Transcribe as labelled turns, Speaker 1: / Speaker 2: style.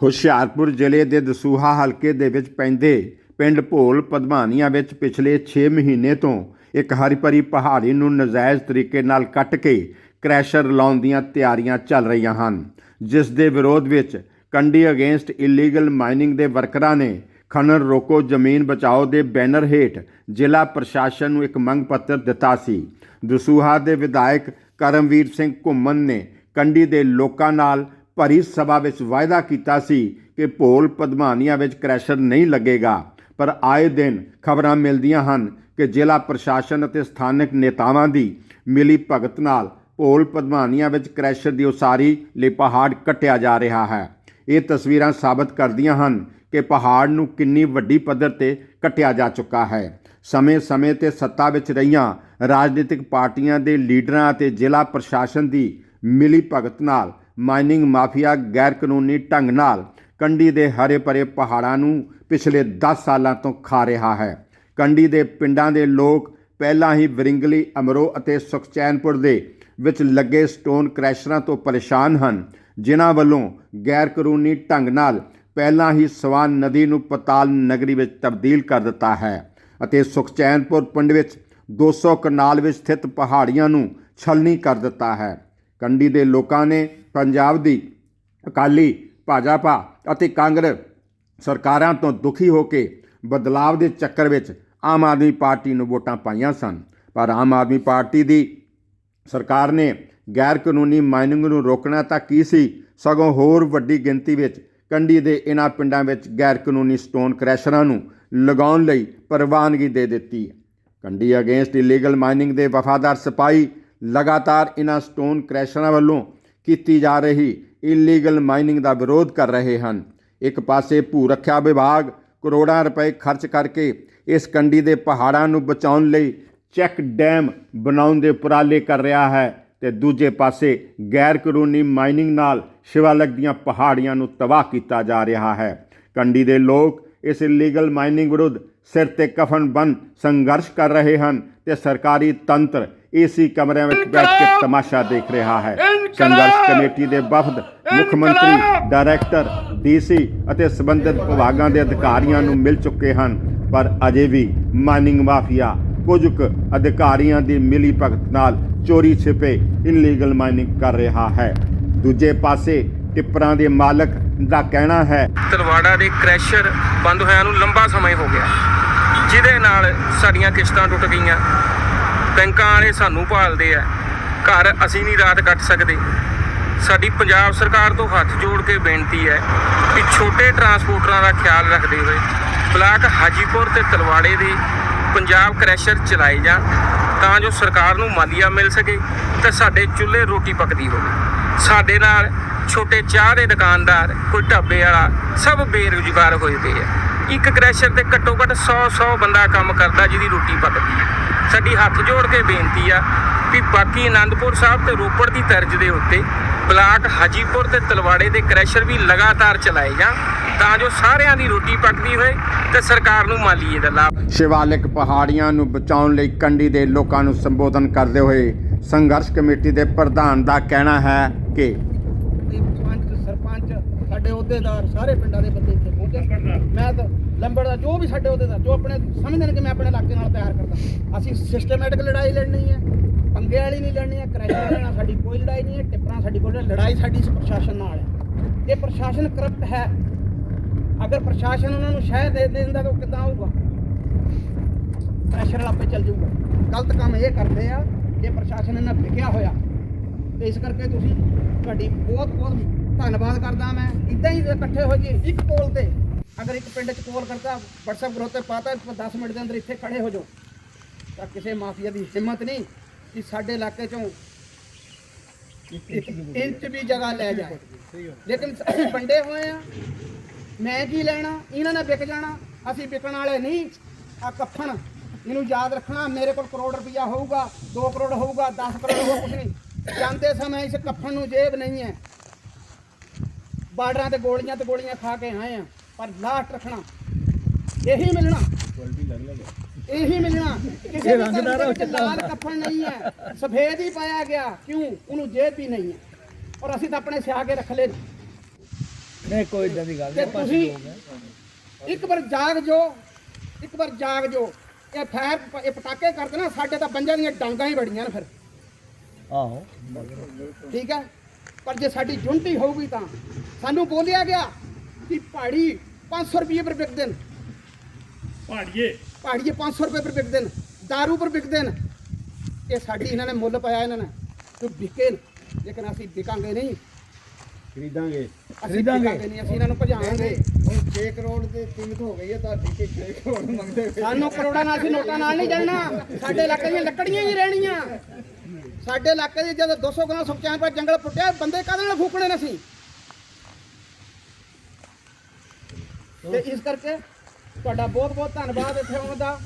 Speaker 1: ਹੁਸ਼ਿਆਰਪੁਰ ਜ਼ਿਲ੍ਹੇ ਦੇ ਦਸੂਹਾ ਹਲਕੇ ਦੇ ਵਿੱਚ ਪੈਂਦੇ ਪਿੰਡ ਭੋਲ ਪਧਮਾਨੀਆਂ ਵਿੱਚ ਪਿਛਲੇ 6 ਮਹੀਨੇ ਤੋਂ ਇੱਕ ਹਰੀ ਭਰੀ ਪਹਾੜੀ ਨੂੰ ਨਜਾਇਜ਼ ਤਰੀਕੇ ਨਾਲ ਕੱਟ ਕੇ ਕ੍ਰੈਸ਼ਰ ਲਾਉਣ ਦੀਆਂ ਤਿਆਰੀਆਂ ਚੱਲ ਰਹੀਆਂ ਹਨ, ਜਿਸ ਦੇ ਵਿਰੋਧ ਵਿੱਚ ਕੰਡੀ ਅਗੇਂਸਟ ਇਲੀਗਲ ਮਾਈਨਿੰਗ ਦੇ ਵਰਕਰਾਂ ਨੇ ਖਨਨ ਰੋਕੋ ਜ਼ਮੀਨ ਬਚਾਓ ਦੇ ਬੈਨਰ ਹੇਠ ਜ਼ਿਲ੍ਹਾ ਪ੍ਰਸ਼ਾਸਨ ਨੂੰ ਇੱਕ ਮੰਗ ਪੱਤਰ ਦਿੱਤਾ ਸੀ। ਦਸੂਹਾ ਦੇ ਵਿਧਾਇਕ ਕਰਮਵੀਰ ਸਿੰਘ ਘੁੰਮਣ ਨੇ ਕੰਡੀ ਦੇ ਲੋਕਾਂ ਨਾਲ ਭਰੀ ਸਭਾ ਵਿੱਚ ਵਾਅਦਾ ਕੀਤਾ ਸੀ ਕਿ ਭੋਲ ਪਦਮਾਨੀਆਂ ਵਿੱਚ ਕ੍ਰੈਸ਼ਰ ਨਹੀਂ ਲੱਗੇਗਾ। ਪਰ ਆਏ ਦਿਨ ਖਬਰਾਂ ਮਿਲਦੀਆਂ ਹਨ ਕਿ ਜ਼ਿਲ੍ਹਾ ਪ੍ਰਸ਼ਾਸਨ ਅਤੇ ਸਥਾਨਕ ਨੇਤਾਵਾਂ ਦੀ ਮਿਲੀ ਭਗਤ ਨਾਲ ਭੋਲ ਪਦਮਾਨੀਆਂ ਵਿੱਚ ਕ੍ਰੈਸ਼ਰ ਦੀ ਉਸਾਰੀ ਲਈ ਪਹਾੜ ਕੱਟਿਆ ਜਾ ਰਿਹਾ ਹੈ। ਇਹ ਤਸਵੀਰਾਂ ਸਾਬਤ ਕਰਦੀਆਂ ਹਨ ਕਿ ਪਹਾੜ ਨੂੰ ਕਿੰਨੀ ਵੱਡੀ ਪੱਧਰ ਤੇ ਕੱਟਿਆ ਜਾ ਚੁੱਕਾ ਹੈ। ਸਮੇਂ-ਸਮੇਂ ਤੇ ਸੱਤਾ ਵਿੱਚ ਰਹੀਆਂ ਰਾਜਨੀਤਿਕ ਪਾਰਟੀਆਂ ਦੇ ਲੀਡਰਾਂ ਅਤੇ ਜ਼ਿਲ੍ਹਾ ਪ੍ਰਸ਼ਾਸਨ ਦੀ ਮਿਲੀ ਭਗਤ ਨਾਲ ਮਾਈਨਿੰਗ ਮਾਫੀਆ ਗੈਰ ਕਾਨੂੰਨੀ ਢੰਗ ਨਾਲ ਕੰਡੀ ਦੇ ਹਰੇ ਭਰੇ ਪਹਾੜਾਂ ਨੂੰ ਪਿਛਲੇ 10 ਸਾਲਾਂ ਤੋਂ ਖਾ ਰਿਹਾ ਹੈ। ਕੰਡੀ ਦੇ ਪਿੰਡਾਂ ਦੇ ਲੋਕ ਪਹਿਲਾਂ ਹੀ ਵਰਿੰਗਲੀ, ਅਮਰੋ ਅਤੇ ਸੁਖਚੈਨਪੁਰ ਦੇ ਵਿੱਚ ਲੱਗੇ ਸਟੋਨ ਕ੍ਰੈਸ਼ਰਾਂ ਤੋਂ ਪਰੇਸ਼ਾਨ ਹਨ, ਜਿਨ੍ਹਾਂ ਵੱਲੋਂ ਗੈਰਕਾਨੂੰਨੀ ਢੰਗ ਨਾਲ ਪਹਿਲਾਂ ਹੀ ਸਵਾਨ ਨਦੀ ਨੂੰ ਪਤਾਲ ਨਗਰੀ ਵਿੱਚ ਤਬਦੀਲ ਕਰ ਦਿੱਤਾ ਹੈ ਅਤੇ ਸੁਖਚੈਨਪੁਰ ਪਿੰਡ ਵਿੱਚ 200 ਕਨਾਲ ਵਿੱਚ ਸਥਿਤ ਪਹਾੜੀਆਂ ਨੂੰ ਛਲਣੀ ਕਰ ਦਿੱਤਾ ਹੈ। ਕੰਡੀ ਦੇ ਲੋਕਾਂ ਨੇ ਪੰਜਾਬ ਦੀ ਅਕਾਲੀ, ਭਾਜਪਾ ਅਤੇ ਕਾਂਗਰਸ ਸਰਕਾਰਾਂ ਤੋਂ ਦੁਖੀ ਹੋ ਕੇ ਬਦਲਾਵ ਦੇ ਚੱਕਰ ਵਿੱਚ ਆਮ ਆਦਮੀ ਪਾਰਟੀ ਨੂੰ ਵੋਟਾਂ ਪਾਈਆਂ ਸਨ। ਪਰ ਆਮ ਆਦਮੀ ਪਾਰਟੀ ਦੀ ਸਰਕਾਰ ਨੇ ਗੈਰ ਕਾਨੂੰਨੀ ਮਾਈਨਿੰਗ ਨੂੰ ਰੋਕਣਾ ਤਾਂ ਕੀ ਸੀ? ਸਗੋਂ ਹੋਰ ਵੱਡੀ ਗਿਣਤੀ ਵਿੱਚ ਕੰਡੀ ਦੇ ਇਨ੍ਹਾਂ ਪਿੰਡਾਂ ਵਿੱਚ ਗੈਰ ਕਾਨੂੰਨੀ ਸਟੋਨ ਕ੍ਰੈਸ਼ਰਾਂ ਨੂੰ ਲਗਾਉਣ ਲਈ ਪ੍ਰਵਾਨਗੀ ਦੇ ਦਿੱਤੀ। ਹੈ ਕੰਡੀ ਅਗੇਂਸਟ ਇਲੀਗਲ ਮਾਈਨਿੰਗ ਦੇ ਵਫਾਦਾਰ ਸਿਪਾਹੀ ਲਗਾਤਾਰ ਇਹਨਾਂ ਸਟੋਨ ਕ੍ਰੈਸ਼ਰਾਂ ਵੱਲੋਂ ਕੀਤੀ ਜਾ ਰਹੀ ਇਲੀਗਲ ਮਾਈਨਿੰਗ ਦਾ ਵਿਰੋਧ ਕਰ ਰਹੇ ਹਨ। ਇੱਕ ਪਾਸੇ ਭੂ ਰੱਖਿਆ ਵਿਭਾਗ ਕਰੋੜਾਂ ਰੁਪਏ ਖਰਚ ਕਰਕੇ ਇਸ ਕੰਡੀ ਦੇ ਪਹਾੜਾਂ ਨੂੰ ਬਚਾਉਣ ਲਈ ਚੈੱਕ ਡੈਮ ਬਣਾਉਣ ਦੇ ਉਪਰਾਲੇ ਕਰ ਰਿਹਾ ਹੈ ਤੇ ਦੂਜੇ ਪਾਸੇ ਗੈਰ ਕਾਨੂੰਨੀ ਮਾਈਨਿੰਗ ਨਾਲ ਸ਼ਿਵਾਲਕ ਦੀਆਂ ਪਹਾੜੀਆਂ ਨੂੰ ਤਬਾਹ ਕੀਤਾ ਜਾ ਰਿਹਾ ਹੈ। ਕੰਡੀ ਦੇ ਲੋਕ ਇਸ ਇਲੀਗਲ ਮਾਈਨਿੰਗ ਵਿਰੁੱਧ ਸਿਰ ਤੇ ਕਫਨ ਬੰਨ ਸੰਘਰਸ਼ ਕਰ ਰਹੇ ਹਨ ਤੇ ਸਰਕਾਰੀ ਤੰਤਰ ਏਸੀ ਕਮਰਿਆਂ ਵਿੱਚ ਬੈਠ ਕੇ ਤਮਾਸ਼ਾ ਦੇਖ ਰਿਹਾ ਹੈ। ਸੰਘਰਸ਼ ਕਮੇਟੀ ਦੇ ਵਫਦ ਮੁੱਖ ਮੰਤਰੀ ਡਾਇਰੈਕਟਰ ਡੀਸੀ ਅਤੇ ਸਬੰਧਿਤ ਵਿਭਾਗਾਂ ਦੇ ਅਧਿਕਾਰੀਆਂ ਨੂੰ ਮਿਲ ਚੁੱਕੇ ਹਨ ਪਰ ਅਜੇ ਵੀ ਮਾਈਨਿੰਗ ਮਾਫੀਆ ਕੁਝ ਕੁ ਅਧਿਕਾਰੀਆਂ ਦੀ ਮਿਲੀ ਭਗਤ ਨਾਲ ਚੋਰੀ ਛਿਪੇ ਇਲੀਗਲ ਮਾਈਨਿੰਗ ਕਰ ਰਿਹਾ ਹੈ। ਦੂਜੇ ਪਾਸੇ ਟਿੱਪਰਾਂ ਦੇ ਮਾਲਕ ਦਾ ਕਹਿਣਾ ਹੈ
Speaker 2: ਤਲਵਾੜਾ ਦੇ ਕ੍ਰੈਸ਼ਰ ਬੰਦ ਹੋਇਆਂ ਨੂੰ ਲੰਬਾ ਸਮਾਂ ਹੀ ਹੋ ਗਿਆ। ਜਿਹਦੇ ਨਾਲ ਸਾਡੀਆਂ ਕਿਸ਼ਤਾਂ ਟੁੱਟ ਗਈਆਂ। ਬੈਂਕਾਂ ਵਾਲੇ ਸਾਨੂੰ ਭਾਲਦੇ ਆ। ਘਰ ਅਸੀਂ ਨਹੀਂ ਰਾਤ ਕੱਟ ਸਕਦੇ। ਸਾਡੀ ਪੰਜਾਬ ਸਰਕਾਰ ਤੋਂ ਹੱਥ ਜੋੜ ਕੇ ਬੇਨਤੀ ਹੈ ਕਿ ਛੋਟੇ ਟਰਾਂਸਪੋਰਟਰਾਂ ਦਾ ਖਿਆਲ ਰੱਖਦੇ ਹੋਏ ਬਲਾਕ ਹਾਜੀਪੁਰ ਤੇ ਤਲਵਾੜੇ ਦੇ ਪੰਜਾਬ ਕ੍ਰੈਸ਼ਰ ਚਲਾਏ ਜਾਣ ਤਾਂ ਜੋ ਸਰਕਾਰ ਨੂੰ ਮਾਲੀਆ ਮਿਲ ਸਕੇ ਤੇ ਸਾਡੇ ਚੁੱਲ੍ਹੇ ਰੋਟੀ ਪੱਕਦੀ ਹੋਵੇ। ਸਾਡੇ ਨਾਲ ਛੋਟੇ ਚਾਹ ਦੇ ਦੁਕਾਨਦਾਰ, ਕੋਈ ਢਾਬੇ ਵਾਲਾ ਸਭ ਬੇਰੁਜ਼ਗਾਰ ਹੋਏ ਪਏ ਆ। ਇੱਕ ਕ੍ਰੈਸ਼ਰ ਤੇ ਘੱਟੋ ਘੱਟ 100 100 ਬੰਦਾ ਕੰਮ ਕਰਦਾ ਜਿਹਦੀ ਰੋਟੀ ਪੱਕਦੀ ਹੈ। ਸਾਡੀ ਹੱਥ ਜੋੜ ਕੇ ਬੇਨਤੀ ਆ ਵੀ ਬਾਕੀ ਆਨੰਦਪੁਰ ਸਾਹਿਬ ਤੇ ਰੋਪੜ ਦੀ ਤਰਜ਼ ਦੇ ਉੱਤੇ ਬਲਾਕ ਹਾਜੀਪੁਰ ਤੇ ਤਲਵਾੜੇ ਦੇ ਕ੍ਰੈਸ਼ਰ ਵੀ ਲਗਾਤਾਰ ਚਲਾਏ ਜਾਣ ਤਾਂ ਜੋ ਸਾਰਿਆਂ ਦੀ ਰੋਟੀ ਪੱਕਦੀ ਹੋਏ ਤੇ ਸਰਕਾਰ ਨੂੰ ਮਾਲੀਏ ਦਾ ਲਾਭ
Speaker 1: ਸ਼ਿਵਾਲਿਕ ਪਹਾੜੀਆਂ ਨੂੰ ਬਚਾਉਣ ਲਈ ਕੰਡੀ ਦੇ ਲੋਕਾਂ ਨੂੰ ਸੰਬੋਧਨ ਕਰਦੇ ਹੋਏ ਸੰਘਰਸ਼ ਕਮੇਟੀ ਦੇ ਪ੍ਰਧਾਨ ਦਾ ਕਹਿਣਾ ਹੈ ਕਿ
Speaker 3: ਸਰਪੰਚ ਸਾਡੇ ਅਹੁਦੇਦਾਰ ਸਾਰੇ ਪਿੰਡਾਂ ਦੇ ਬੰਦੇ ਇੱਥੇ ਪਹੁੰਚੇ ਮੈਂ ਤਾਂ ਲੰਬੜ ਦਾ ਜੋ ਵੀ ਸਾਡੇ ਉਹਦੇ ਦਾ, ਜੋ ਆਪਣੇ ਸਮਝਦੇ ਨੇ ਕਿ ਮੈਂ ਆਪਣੇ ਇਲਾਕੇ ਨਾਲ ਪਿਆਰ ਕਰਦਾ। ਅਸੀਂ ਸਿਸਟਮੈਟਿਕ ਲੜਾਈ ਲੜਨੀ ਹੈ, ਪੰਗੇ ਵਾਲੀ ਨਹੀਂ ਲੜਨੀ ਹੈ ਕਰੈਕਟਰ ਨਾਲ ਸਾਡੀ ਕੋਈ ਲੜਾਈ ਨਹੀਂ ਹੈ, ਟਿੱਪਰਾਂ ਸਾਡੀ ਕੋਈ ਲੜਾਈ ਸਾਡੀ ਪ੍ਰਸ਼ਾਸਨ ਨਾਲ ਹੈ। ਇਹ ਪ੍ਰਸ਼ਾਸਨ ਕਰਪਟ ਹੈ, ਅਗਰ ਪ੍ਰਸ਼ਾਸਨ ਉਹਨਾਂ ਨੂੰ ਸ਼ਹਿ ਦੇ ਦਿੰਦਾ ਤਾਂ ਉਹ ਕਿੱਦਾਂ ਆਊਗਾ? ਪ੍ਰੈਸ਼ਰ ਆਪੇ ਚੱਲ ਜਾਊਗਾ। ਗਲਤ ਕੰਮ ਇਹ ਕਰਦੇ ਆ, ਜੇ ਪ੍ਰਸ਼ਾਸਨ ਇਹਨਾਂ ਵਿਕਿਆ ਹੋਇਆ, ਤੇ ਇਸ ਕਰਕੇ ਤੁਸੀਂ ਤੁਹਾਡੀ ਬਹੁਤ ਬਹੁਤ ਧੰਨਵਾਦ ਕਰਦਾ ਮੈਂ। ਇਦਾਂ ਹੀ ਇਕੱਠੇ ਹੋ ਜੀ ਇੱਕ ਕੋਲ ਤੇ। ਅਗਰ ਇੱਕ ਪਿੰਡ 'ਚ ਕੋਲ ਕਰਤਾ WhatsApp ਗਰੁੱਪ ਤੇ ਪਾਤਾ 10 ਮਿੰਟ ਦੇ ਅੰਦਰ ਇੱਥੇ ਖੜੇ ਹੋ ਜਾਓ। ਤਾਂ ਕਿਸੇ ਮਾਫੀਆ ਦੀ ਹਿੰਮਤ ਨਹੀਂ ਕਿ ਸਾਡੇ ਇਲਾਕੇ 'ਚੋਂ ਇੰਚ ਵੀ ਜਗ੍ਹਾ ਲੈ ਜਾਏ। ਲੇਕਿਨ ਅਸੀਂ ਵੰਡੇ ਹੋਏ ਆ। ਮੈਂ ਕੀ ਲੈਣਾ? ਇਹਨਾਂ ਨੇ ਵਿਕ ਜਾਣਾ। ਅਸੀਂ ਵਿਕਣ ਵਾਲੇ ਨਹੀਂ। ਆ ਕੱਫਣ ਇਹਨੂੰ ਯਾਦ ਰੱਖਣਾ, ਮੇਰੇ ਕੋਲ ਕਰੋੜ ਰੁਪਇਆ ਹੋਊਗਾ 2 ਕਰੋੜ ਹੋਊਗਾ 10 ਕਰੋੜ ਹੋਊਗਾ ਕੁਛ ਨਹੀਂ। ਜਾਂਦੇ ਸਮੇਂ ਇਸ ਕੱਫਣ ਨੂੰ ਜੇਬ ਨਹੀਂ ਹੈ। ਬਾਰਡਰਾਂ ਤੇ ਗੋਲੀਆਂ ਤੇ ਗੋਲੀਆਂ ਖਾ ਕੇ ਆਏ ਆ ਪਰ ਲਾਸਟ ਰੱਖਣਾ ਇਹੀ ਮਿਲਣਾ। ਇਹੀ ਮਿਲਣਾ। ਕਿਸੇ ਰੰਗ ਦਾ ਲਾਲ ਕੱਫਣ ਨਹੀਂ ਹੈ। ਸਫੇਦ ਹੀ ਪਾਇਆ ਗਿਆ। ਕਿਉਂ? ਉਹਨੂੰ ਜੇਬ ਵੀ ਨਹੀਂ ਹੈ। ਔਰ ਅਸੀਂ ਤਾਂ ਆਪਣੇ ਸਿਆ ਕੇ ਰੱਖ ਲਏ।
Speaker 4: ਨਹੀਂ ਕੋਈ ਇਦਾਂ ਦੀ ਗੱਲ ਨਹੀਂ
Speaker 3: ਤੁਸੀਂ। ਇੱਕ ਵਾਰ ਜਾਗ ਜੋ ਇੱਕ ਵਾਰ ਜਾਗ ਜੋ। ਇਹ ਫਾਇਰ ਇਹ ਪਟਾਕੇ ਕਰਦੇ ਨਾ ਸਾਡੇ ਤਾਂ ਬੰਜਾਂ ਦੀਆਂ ਡਾਂਗਾਂ ਹੀ ਬੜੀਆਂ ਨੇ ਫਿਰ।
Speaker 4: ਆਹੋ।
Speaker 3: ਠੀਕ ਹੈ? ਪਰ ਜੇ ਸਾਡੀ ਜੁਨਟੀ ਹੋਊਗੀ ਤਾਂ ਸਾਨੂੰ ਬੋਲਿਆ ਗਿਆ ਕਿ ਪਹਾੜੀ 500 ਰੁਪਏ ਪਰ ਵਿਕਦੇ ਨੇ
Speaker 5: ਪਹਾੜੀਏ।
Speaker 3: ਪਹਾੜੀਏ 500 ਰੁਪਏ ਪਰ ਵਿਕਦੇ ਨੇ दारू ਪਰ ਵਿਕਦੇ ਨੇ ਇਹ ਸਾਡੀ ਇਹਨਾਂ ਨੇ ਮੁੱਲ ਪਾਇਆ ਇਹਨਾਂ ਨੇ। ਕਿ ਵਿਕੇ ਨੇ। ਲੇਕਿਨ ਅਸੀਂ ਵਿਕਾਂਗੇ ਨਹੀਂ।
Speaker 5: ਖਰੀਦਾਂਗੇ।
Speaker 3: ਅਸੀਂ
Speaker 4: ਖਰੀਦਾਂਗੇ।
Speaker 3: ਨਹੀਂ ਅਸੀਂ ਇਹਨਾਂ ਨੂੰ ਭਜਾਵਾਂਗੇ
Speaker 5: ਹੁਣ 6 ਕਰੋੜ ਦੇ ਕੀਮਤ ਹੋ ਗਈ ਹੈ ਤੁਹਾਡੀ ਕਿ 6 ਕਰੋੜ ਮੰਗਦੇ।
Speaker 3: ਸਾਨੂੰ ਕਰੋੜਾਂ ਨਾਲ ਅਸੀਂ ਨੋਟਾਂ ਨਾਲ ਨਹੀਂ ਜਾਣਾ। ਸਾਡੇ ਇਲਾਕੇ ਦੀਆਂ ਲੱਕੜੀਆਂ ਹੀ ਰਹਿਣੀਆਂ। ਸਾਡੇ ਇਲਾਕੇ ਦੇ ਜਦੋਂ 200 ਗਣਾ ਸੁਖਚੈਨ ਪਰ ਜੰਗਲ ਪੁੱਟਿਆ, ਬੰਦੇ ਕਾਹਦੇ ਨਾਲ ਫੂਕਣੇ ਨੇ ਅਸੀਂ? ਤੇ ਇਸ ਕਰਕੇ ਤੁਹਾਡਾ ਬਹੁਤ ਬਹੁਤ ਧੰਨਵਾਦ ਇੱਥੇ ਆਉਣ ਦਾ।